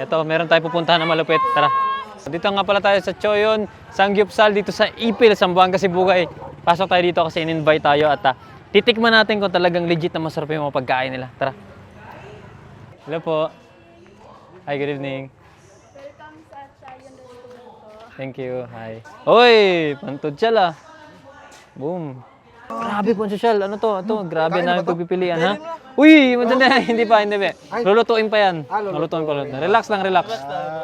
Ito, meron tayo pupuntahan na malupit. Tara. Dito nga pala tayo sa Choyon, Sangyupsal, dito sa Ipil, Zamboanga, Sibugay. Pasok tayo dito kasi in-invite tayo at ah, titikman natin kung talagang legit na masarap yung mga pagkain nila. Tara. Hello po. Hi, good evening. Welcome sa Chayon Restaurant. Thank you. Hi. Hoy, pantod siya la. Boom. Grabe po social. Ano to? Ito, grabe na yung pagpipilian, ha? Uy, madali. hindi pa, hindi pa. Lulutuin pa yan. Lulutuin pa. lulutuin. Relax lang, relax.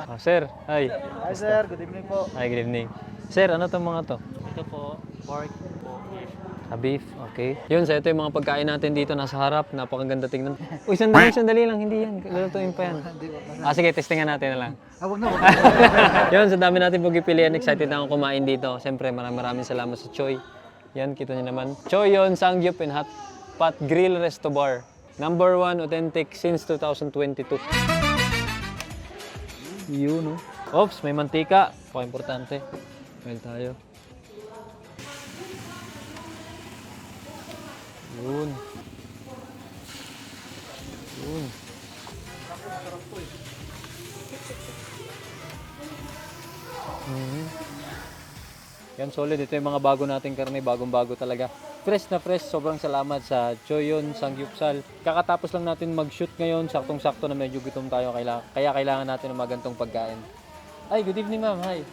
Ah, sir, hi. Hi sir, good evening po. Hi, good evening. Sir, ano tong mga to? Ito po, pork po. Ah, beef, okay. Yun, so ito yung mga pagkain natin dito nasa harap. Napakaganda tingnan. Uy, sandali, sandali lang. Hindi yan. Lulutuin pa yan. Ah, sige, testingan natin na lang. Ah, wag na, wag Yun, sa dami natin pagpipilian, excited na akong kumain dito. Siyempre, maraming maraming salamat sa Choi. Yan, kita niyo naman. Choi yon Sangyup and Hot Pot Grill Resto Bar. Number one authentic since 2022. Yun, no? Oops, may mantika. Paka-importante. Meron tayo. Yun. Yun. Mhm. Yan, solid. Ito yung mga bago nating karne, bagong-bago talaga. Fresh na fresh. Sobrang salamat sa Choyon, Sangyupsal. Kakatapos lang natin mag-shoot ngayon. Saktong-sakto na medyo gutom tayo. Kaila- Kaya kailangan natin ng magantong pagkain. Ay, good evening ma'am. Hi.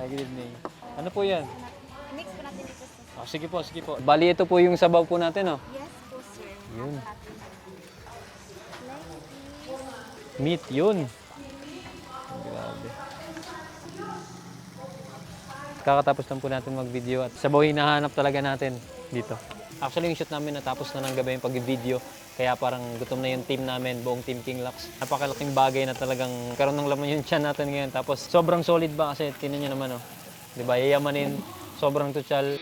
Hi, good evening. Ano po yan? Mix po natin dito sa... Ah, sige po, sige po. Bali, ito po yung sabaw po natin, oh. Yes po, sir. Yun. Meat, yun. Grabe. Kakatapos lang po natin mag-video at sabaw hinahanap talaga natin dito. Actually, yung shoot namin natapos na ng gabi yung pag-video. Kaya parang gutom na yung team namin, buong team King Lux. Napakalaking bagay na talagang karoon ng laman yung chan natin ngayon. Tapos sobrang solid ba kasi tinan nyo naman oh. Di ba? Yayamanin, sobrang tutsal.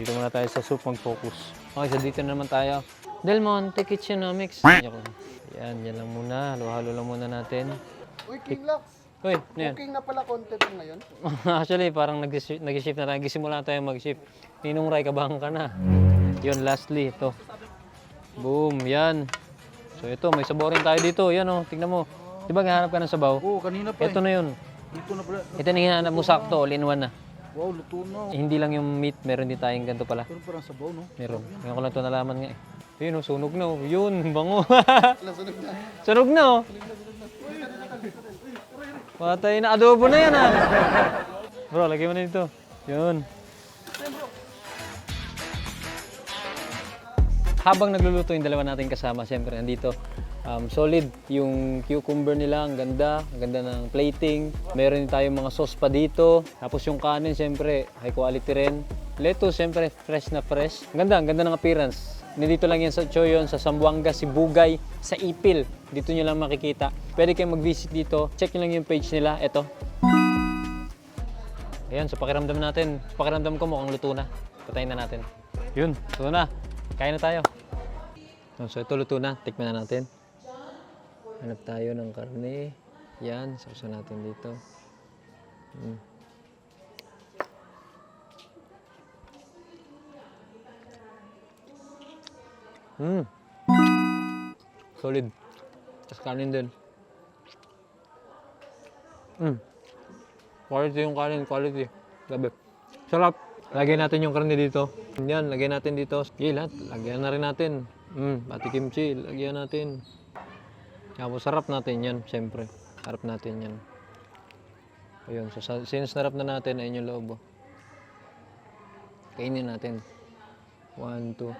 Dito muna tayo sa soup mag-focus. Okay, so dito na naman tayo. Del Monte Kitchenomics. Yan, yan lang muna. Halo-halo lang muna natin. Uy, King Lux, Uy, ano yan? cooking na pala content ngayon. Actually, parang nag-shift, nag-shift na tayo. Gisimula tayo mag-shift. Ninong Ray, kabang ka na. Yun, lastly, ito. Boom, yan. So ito, may sabaw rin tayo dito. Yan oh, tignan mo. Di ba gahanap ka ng sabaw? Oo, kanina pa Ito na yun. eh. Dito na pala. Ito na hinahanap mo sakto, all in one na. Wow, luto na. Eh, hindi lang yung meat, meron din tayong ganito pala. Pero parang sabaw, no? Meron. Ngayon ko lang ito nalaman nga eh. Yun oh, sunog na oh. Yun, bango. Lasunod na. sunog na oh. Patay na. Adobo na yan ah. Bro, lagay mo na dito. Yun. Habang nagluluto yung dalawa nating kasama, siyempre nandito, um, solid yung cucumber nila, ang ganda, ang ganda ng plating. Meron tayong mga sauce pa dito. Tapos yung kanin, siyempre, high quality rin. Lettuce, siyempre, fresh na fresh. Ang ganda, ang ganda ng appearance. Nandito lang yan sa Choyon, sa Zamboanga, Sibugay, sa Ipil. Dito nyo lang makikita. Pwede kayong mag-visit dito. Check nyo lang yung page nila. Ito. Ayan, so pakiramdam natin. Pakiramdam ko mukhang luto na. Patayin na natin. Yun, luto na. Kain na tayo. So ito luto na. Tikman na natin. Hanap tayo ng karne. Yan, sausa natin dito. Mm. Mm. Solid. Tapos kanin din. Mm. Quality yung kanin, quality. Grabe. Sarap. Lagyan natin yung karne dito. Yan, lagyan natin dito. Sige, lahat. Lagyan na rin natin. Mm, pati kimchi, lagyan natin. Tapos sarap natin yan, siyempre. Sarap natin yan. Ayun, so since narap na natin, ayun yung loob. oh. Kainin natin. One, two.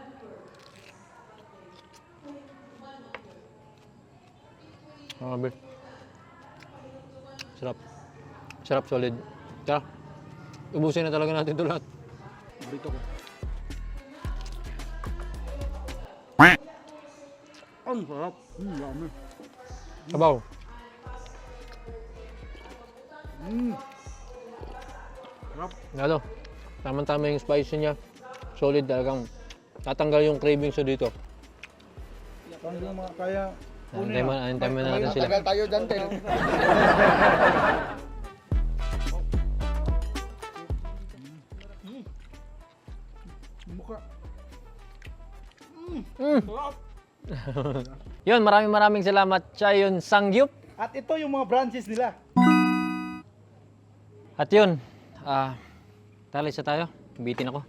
Grabe. Sarap. Sarap, solid. Tara. Ubusin na talaga natin ito lahat. Brito ko. Ang sarap. Hmm, dami. Sabaw. Hmm. Sarap. Ano? Tama-tama yung spicy niya. Solid talagang tatanggal yung cravings ko dito. Yung mga kaya? Antayin mo, antayin mo na natin sila. Tagal tayo dyan, tayo. Mukha. Mm. Yun, maraming maraming salamat Chayon Sangyup. At ito yung mga branches nila. At yun, ah, talis na tayo. Bitin ako.